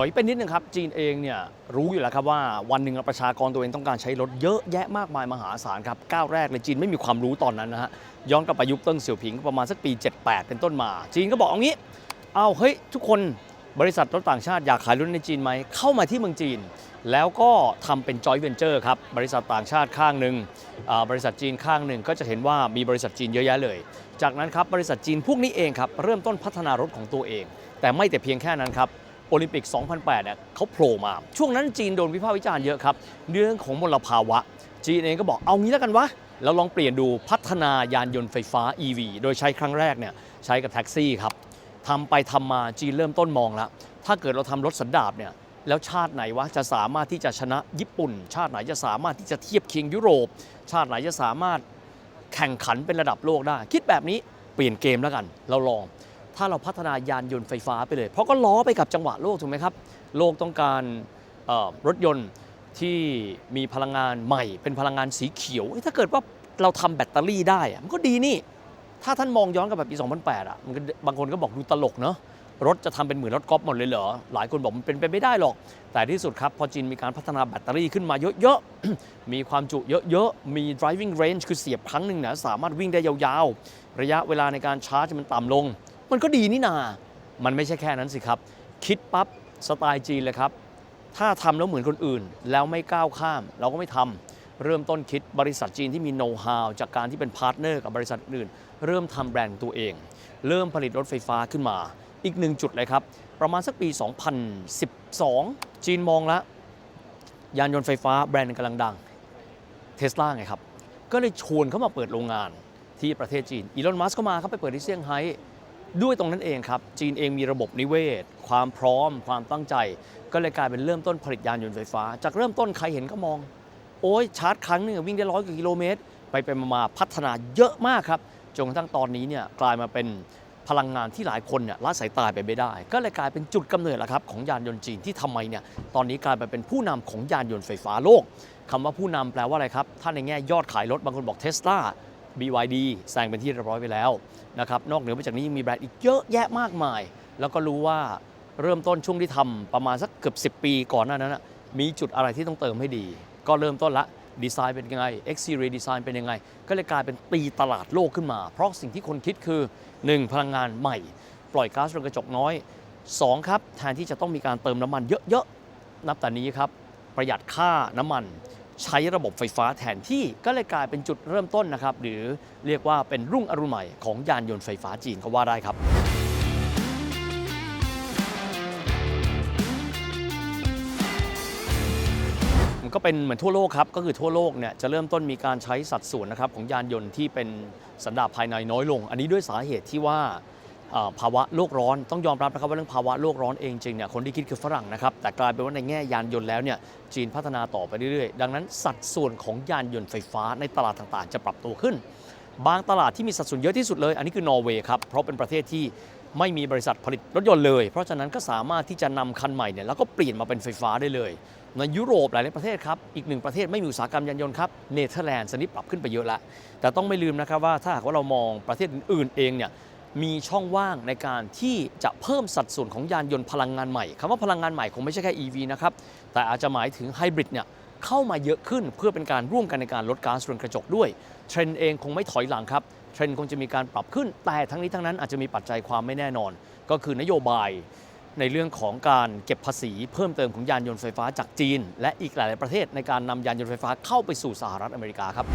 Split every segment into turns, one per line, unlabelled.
อยไปนิดนึงครับ จีนเองเนี่ยรู้อยู่แล้วครับว่าวันหนึ่งประชากรตัวเองต้องการใช้รถเยอะแยะมากมายมหาศาลครับก้าวแรกเลยจีนไม่มีความรู้ตอนนั้นนะฮะย้อนกลับไปยุคเติ้งเสี่ยวผิงประมาณสักปี 78 เป็นต้นมา จีนก็บอกเอางี้ เอาเฮ้ยทุกคนบริษัทรถต่างชาติอยากขายรถในจีนไหมเข้ามาที่เมืองจีน แล้วก็ทำเป็นจอยเวนเจอร์ครับบริษัทต่างชาติข้างหนึ่งบริษัทจีนข้างหนึ่งก็จะเห็นว่ามีบริษัทจีนเยอะแยะเลย จากนั้นครับบริษัทจีนพวกนี้เองครับเริ่มต้นพัฒนารถของตัวเอง แต่ไม่แต่เพียงแค่นั้นครับ โอลิมปิก 2008 เนี่ยเขาโผล่มา ช่วงนั้นจีนโดนวิพากษ์วิจารณ์เยอะครับ เรื่องของมลภาวะ จีนเองก็บอกเอางี้แล้วกันวะเราลองเปลี่ยนดูพัฒนายานยนต์ไฟฟ้า EV โดยใช้ครั้งแรกเนี่ยใช้กับแท็กซี่ครับทำไปทำมาจีนเริ่มต้นมองแล้ว ถ้าเกิดเราทำรถสันดาปเนี่ยแล้วชาติไหนวะจะสามารถที่จะชนะญี่ปุ่น ชาติไหนจะสามารถที่จะเทียบเคียงยุโรป ชาติไหนจะสามารถแข่งขันเป็นระดับโลกได้ คิดแบบนี้เปลี่ยนเกมแล้วกัน เราลอง ถ้าเราพัฒนายานยนต์ไฟฟ้าไปเลย เพราะก็ล้อไปกับจังหวะโลกถูกไหมครับ โลกต้องการรถยนต์ที่มีพลังงานใหม่ เป็นพลังงานสีเขียว ถ้าเกิดว่าเราทำแบตเตอรี่ได้ มันก็ดีนี่ ถ้าท่านมองย้อนกลับไปปี 2008 อะมันบางคนก็บอกดูตลกเนาะรถจะทำเป็นเหมือนรถกอล์ฟหมดเลยเหรอ หลายคนบอกมันเป็นไปไม่ได้หรอก แต่ที่สุดครับ พอจีนมีการพัฒนาแบตเตอรี่ขึ้นมาเยอะๆ มีความจุเยอะๆ มี driving range คือเสียบครั้งหนึ่งเนี่ยสามารถวิ่งได้ยาวๆ ระยะเวลาในการชาร์จมันต่ำลง มันก็ดีนี่นา มันไม่ใช่แค่นั้นสิครับ คิดปั๊บสไตล์จีนเลยครับ ถ้าทำแล้วเหมือนคนอื่น แล้วไม่ก้าวข้าม เราก็ไม่ทำเริ่มต้นคิดบริษัทจีนที่มีโน้ตฮาวจากการที่เป็นพาร์ทเนอร์กับบริษัทอื่น เริ่มทำแบรนด์ตัวเอง เริ่มผลิตรถไฟฟ้าขึ้นมา อีกหนึ่งจุดเลยครับ ประมาณสักปี 2012 จีนมองล้วยานยนต์ไฟฟ้าแบรนด์หนึ่งกำลังดังเทสลาไงครับ ก็เลยชวนเขามาเปิดโรงงานที่ประเทศจีนอีลอนมัสก์ก็มาครับไปเปิดที่เซี่ยงไฮ้ ด้วยตรงนั้นเองครับ จีนเองมีระบบนิเวศ ความพร้อม ความตั้งใจ ก็เลยกลายเป็นเริ่มต้นผลิตยานยนต์ไฟฟ้า จากเริ่มต้นใครเห็นก็มอง โอ้ยชาร์จครั้งหนึงวิ่งได้ร้อยกว่ากิโลเมตร ไปไปมาพัฒนาเยอะมากครับจนกระทั่งตอนนี้เนี่ยกลายมาเป็นพลังงานที่หลายคนเนี่ยละสายตาไปไม่ได้ ก็เลยกลายเป็นจุดกำเนิดล้วครับของยานยนต์จีนที่ทำไมเนี่ยตอนนี้กลายมาเป็นผู้นำของยานยนต์ไฟฟ้าโลกคำว่าผู้นำแปลว่าอะไรครับ ถ้าในแง่ยอดขายรถบางคนบอกเทสลา BYD แซงเป็นที่เรียบร้อยไปแล้วนะครับนอกเหนือไปจากนี้ยังมีแบรนด์อีกเยอะแยะมากมาย แล้วก็รู้ว่าเริ่มต้นช่วงที่ทำประมาณสักเกือบ10 ปีก่อนหน้านั้นนะมีจุดอะไรที่ต้องเติมให้ดี ก็เริ่มต้นละดีไซน์เป็นยังไง Exterior Design เป็นยังไง ก็เลยกลายเป็นตีตลาดโลกขึ้นมา เพราะสิ่งที่คนคิดคือ 1. พลังงานใหม่ ปล่อยก๊าซเรือนกระจกน้อย 2. ครับแทนที่จะต้องมีการเติมน้ำมันเยอะๆนับแต่นี้ครับประหยัดค่าน้ำมัน ใช้ระบบไฟฟ้าแทนที่ก็เลยกลายเป็นจุดเริ่มต้นนะครับ หรือเรียกว่าเป็นรุ่งอรุณใหม่ของยานยนต์ไฟฟ้าจีนก็ว่าได้ครับมันก็เป็นเหมือนทั่วโลกครับ ก็คือทั่วโลกเนี่ยจะเริ่มต้นมีการใช้สัดส่วนนะครับของยานยนต์ที่เป็นสันดาปภายในน้อยลง อันนี้ด้วยสาเหตุที่ว่า ภาวะโลกร้อนต้องยอมรับนะครับว่าเรื่องภาวะโลกร้อนเองจริงเนี่ยคนที่คิดคือฝรั่งนะครับแต่กลายเป็นว่าในแง่ยานยนต์แล้วเนี่ยจีนพัฒนาต่อไปเรื่อยๆ ดังนั้นสัดส่วนของยานยนต์ไฟฟ้าในตลาดต่างๆ จะปรับตัวขึ้น บางตลาดที่มีสัดส่วนเยอะที่สุดเลย อันนี้คือนอร์เวย์ครับเพราะเป็นประเทศที่ไม่มีบริษัทผลิตรถยนต์เลย เพราะฉะนั้นก็สามารถที่จะนำคันใหม่เนี่ยแล้วก็เปลี่ยนมาเป็นไฟฟ้าได้เลย ในยุโรปหลายประเทศครับ อีกหนึ่งประเทศไม่มีอุตสาหกรรมยานยนต์ครับเนเธอร์แลนด์สนิทปรับขึ้นไปเยอะละแต่ต้องไม่ลืมนะครับว่าถ้าหากว่าเรามองประเทศอื่นๆเองเนี่ย มีช่องว่างในการที่จะเพิ่มสัดส่วนของยานยนต์พลังงานใหม่คำว่าพลังงานใหม่คงไม่ใช่แค่ EV นะครับ แต่อาจจะหมายถึงไฮบริดเนี่ยเข้ามาเยอะขึ้นเพื่อเป็นการร่วมกันในการลดก๊าซเรือนกระจกด้วย เทรนด์เองคงไม่ถอยหลังครับ เทรนด์คงจะมีการปรับขึ้น แต่ทั้งนี้ทั้งนั้นอาจจะมีปัจจัยความไม่แน่นอน ก็คือนโยบายในเรื่องของการเก็บภาษีเพิ่มเติมของยานยนต์ไฟฟ้าจากจีน และอีกหลาย ๆ ประเทศในการนำยานยนต์ไฟฟ้าเข้าไปสู่สหรัฐอเมริกาครับ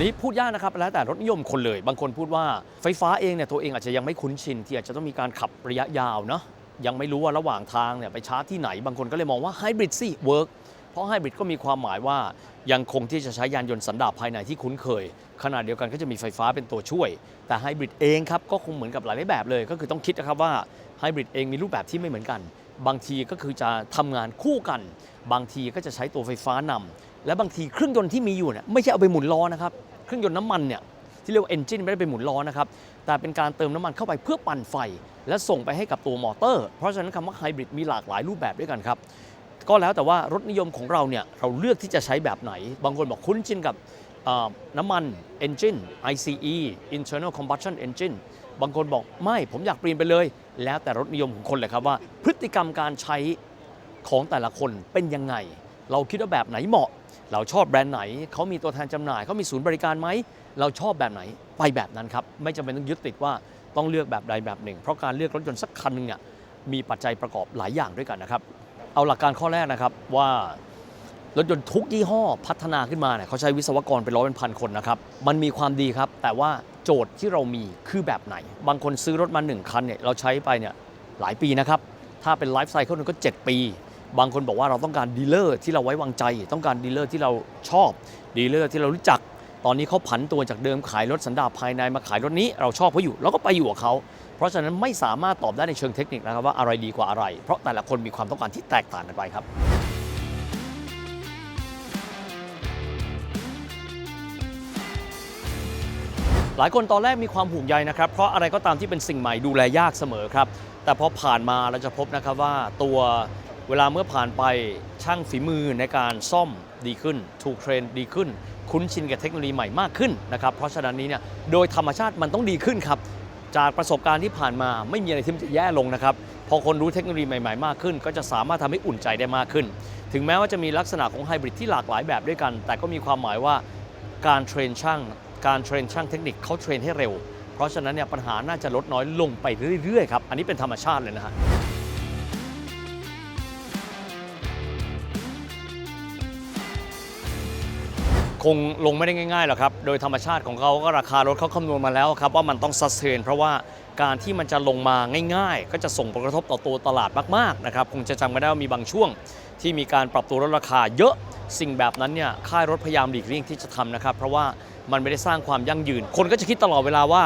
นี่พูดยากนะครับแล้วแต่รถนิยมคนเลย บางคนพูดว่าไฟฟ้าเองเนี่ยตัวเองอาจจะยังไม่คุ้นชินที่อาจจะต้องมีการขับระยะยาวเนาะยังไม่รู้ว่าระหว่างทางเนี่ยไปชาร์จที่ไหน บางคนก็เลยมองว่าไฮบริดสิเวิร์กเพราะไฮบริดก็มีความหมายว่ายังคงที่จะใช้ยานยนต์สันดาปภายในที่คุ้นเคย ขณะเดียวกันก็จะมีไฟฟ้าเป็นตัวช่วย แต่ไฮบริดเองครับก็คงเหมือนกับหลายแบบเลย ก็คือต้องคิดนะครับว่าไฮบริดเองมีรูปแบบที่ไม่เหมือนกัน บางทีก็คือจะทำงานคู่กัน บางทีก็จะใช้ตัวไฟฟ้านำและบางทีเครื่องยนต์ที่มีอยู่เนี่ยไม่ใช่เอาไปหมุนล้อนะครับ เครื่องยนต์น้ำมันเนี่ยที่เรียกว่า engine ไม่ได้เป็นหมุนล้อนะครับแต่เป็นการเติมน้ำมันเข้าไปเพื่อปั่นไฟ และส่งไปให้กับตัวมอเตอร์ เพราะฉะนั้นคำว่าไฮบริดมีหลากหลายรูปแบบด้วยกันครับก็แล้วแต่ว่ารถนิยมของเราเนี่ยเราเลือกที่จะใช้แบบไหน บางคนบอกคุ้นชินกับน้ำมัน Engine ICE Internal Combustion Engine บางคนบอกไม่ผมอยากเปลี่ยนไปเลย แล้วแต่รสนิยมของคนเลยครับว่า พฤติกรรมการใช้ของแต่ละคนเป็นยังไง เราคิดว่าแบบไหนเหมาะ เราชอบแบรนด์ไหน เขามีตัวแทนจำหน่าย เขามีศูนย์บริการไหม เราชอบแบบไหน ไปแบบนั้นครับ ไม่จำเป็นต้องยึดติดว่าต้องเลือกแบบใดแบบหนึ่ง เพราะการเลือกรถยนต์สักคันหนึงเนี่ยมีปัจจัยประกอบหลายอย่างด้วยกันนะครับ เอาหลักการข้อแรกนะครับว่ารถยนต์ทุกยี่ห้อพัฒนาขึ้นมาเนี่ยเขาใช้วิศวกรเป็นร้อยเป็นพันคนนะครับ มันมีความดีครับ แต่ว่าโจทย์ที่เรามีคือแบบไหน บางคนซื้อรถมา 1 คันเนี่ยเราใช้ไปเนี่ยหลายปีนะครับ ถ้าเป็นไลฟ์ไซเคิลนึงก็ 7 ปี บางคนบอกว่าเราต้องการดีลเลอร์ที่เราไว้วางใจ ต้องการดีลเลอร์ที่เราชอบดีลเลอร์ที่เรารู้จัก ตอนนี้เขาผันตัวจากเดิมขายรถสันดาปภายในมาขายรถนี้เราชอบเขาอยู่เราก็ไปอยู่กับเขาเพราะฉะนั้นไม่สามารถตอบได้ในเชิงเทคนิคนะครับว่าอะไรดีกว่าอะไร เพราะแต่ละคนมีความต้องการที่แตกต่างกันไปครับหลายคนตอนแรกมีความห่วงใยนะครับ เพราะอะไรก็ตามที่เป็นสิ่งใหม่ดูแลยากเสมอครับ แต่พอผ่านมาเราจะพบนะครับว่าตัว เวลาเมื่อผ่านไปช่างฝีมือในการซ่อมดีขึ้น ถูกเทรนดีขึ้น คุ้นชินกับเทคโนโลยีใหม่มากขึ้นนะครับ เพราะฉะนั้นนี้เนี่ยโดยธรรมชาติมันต้องดีขึ้นครับจากประสบการณ์ที่ผ่านมาไม่มีอะไรที่จะแย่ลงนะครับ พอคนรู้เทคโนโลยีใหม่ๆ มากขึ้น ก็จะสามารถทำให้อุ่นใจได้มากขึ้น ถึงแม้ว่าจะมีลักษณะของไฮบริดที่หลากหลายแบบด้วยกัน แต่ก็มีความหมายว่าการเทรนช่าง การเทรนช่างเทคนิคเขาเทรนให้เร็ว เพราะฉะนั้นเนี่ยปัญหาน่าจะลดน้อยลงไปเรื่อยๆครับ อันนี้เป็นธรรมชาติเลยนะฮะ คงลงไม่ได้ง่ายๆหรอกครับ โดยธรรมชาติของเขาก็ราคารถเขาคำนวณมาแล้วครับว่ามันต้องซัสเทนเพราะว่าการที่มันจะลงมาง่ายๆ ก็จะส่งผลกระทบต่อตัวตลาดมากๆนะครับคงจะจำกันได้ว่ามีบางช่วง ที่มีการปรับตัวลดราคาเยอะสิ่งแบบนั้นเนี่ยค่ายรถพยายามหลีกเลี่ยงที่จะทำนะครับเพราะว่ามันไม่ได้สร้างความยั่งยืน คนก็จะคิดตลอดเวลาว่า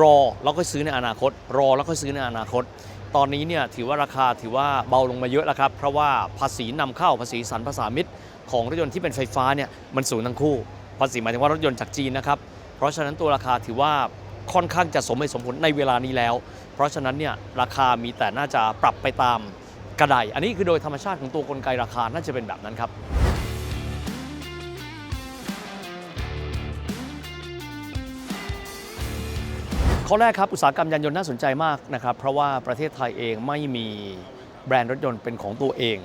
รอแล้วค่อยซื้อในอนาคต รอแล้วค่อยซื้อในอนาคต ตอนนี้เนี่ยถือว่าราคาถือว่าเบาลงมาเยอะแล้วครับ เพราะว่าภาษีนำเข้าภาษีสรรพสามิตของรถยนต์ที่เป็นไฟฟ้าเนี่ยมันสูงทั้งคู่ ภาษีหมายถึงว่ารถยนต์จากจีนนะครับ เพราะฉะนั้นตัวราคาถือว่าค่อนข้างจะสมเหตุสมผลในเวลานี้แล้ว เพราะฉะนั้นเนี่ยราคามีแต่น่าจะปรับไปตามกระไดอันนี้คือโดยธรรมชาติของตัวกลไกราคาน่าจะเป็นแบบนั้นครับ ข้อแรกครับ อุตสาหกรรมยานยนต์น่าสนใจมากนะครับ เพราะว่าประเทศไทยเองไม่มีแบรนด์รถยนต์เป็นของตัวเอง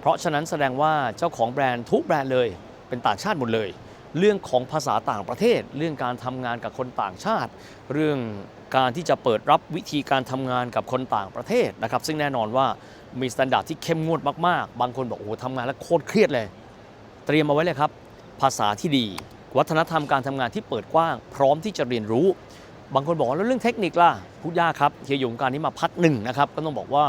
เพราะฉะนั้นแสดงว่าเจ้าของแบรนด์ทุกแบรนด์เลยเป็นต่างชาติหมดเลย เรื่องของภาษาต่างประเทศ เรื่องการทำงานกับคนต่างชาติ เรื่องการที่จะเปิดรับวิธีการทำงานกับคนต่างประเทศนะครับ ซึ่งแน่นอนว่ามีมาตรฐานที่เข้มงวดมากๆ บางคนบอกโอ้โหทำงานแล้วโคตรเครียดเลย เตรียมเอาไว้เลยครับ ภาษาที่ดี วัฒนธรรมการทำงานที่เปิดกว้าง พร้อมที่จะเรียนรู้ บางคนบอกว่าแล้วเรื่องเทคนิคล่ะพูดยากครับเฮียหยงการนี้มาพัดหนึ่งนะครับก็ต้องบอกว่า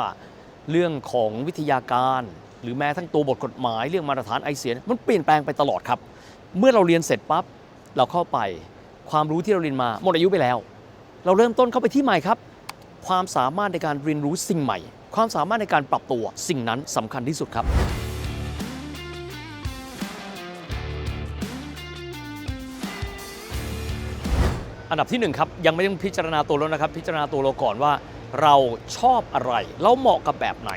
เรื่องของวิทยาการ หรือแม้ทั้งตัวบทกฎหมายเรื่องมาตรฐานไอเสียมันเปลี่ยนแปลงไปตลอดครับ เมื่อเราเรียนเสร็จปั๊บเราเข้าไป ความรู้ที่เราเรียนมาหมดอายุไปแล้ว เราเริ่มต้นเข้าไปที่ใหม่ครับ ความสามารถในการเรียนรู้สิ่งใหม่ ความสามารถในการปรับตัวสิ่งนั้นสำคัญที่สุดครับ อันดับที่หนึ่งครับยังไม่ต้องพิจารณาตัวรถนะครับ พิจารณาตัวเราก่อนว่า เราชอบอะไร เราเหมาะกับแบบไหน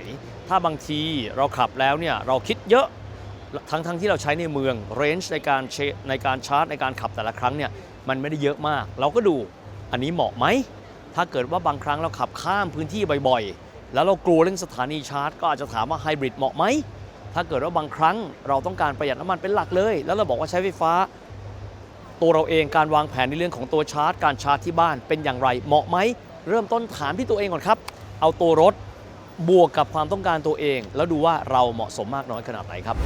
ถ้าบางทีเราขับแล้วเนี่ยเราคิดเยอะทั้งทั้งที่เราใช้ในเมืองเรนจ์ในการในการชาร์จในการขับแต่ละครั้งเนี่ยมันไม่ได้เยอะมาก เราก็ดูอันนี้เหมาะไหม ถ้าเกิดว่าบางครั้งเราขับข้ามพื้นที่บ่อยๆ แล้วเรากลัวเรื่องสถานีชาร์จ ก็อาจจะถามว่าไฮบริดเหมาะไหม ถ้าเกิดว่าบางครั้งเราต้องการประหยัดน้ำมันเป็นหลักเลย แล้วเราบอกว่าใช้ไฟฟ้า ตัวเราเองการวางแผนในเรื่องของตัวชาร์จ การชาร์จที่บ้านเป็นอย่างไรเหมาะไหม เริ่มต้นถามที่ตัวเองก่อนครับ เอาตัวรถบวกกับความต้องการตัวเอง แล้วดูว่าเราเหมาะสมมากน้อยขนาดไหนครับ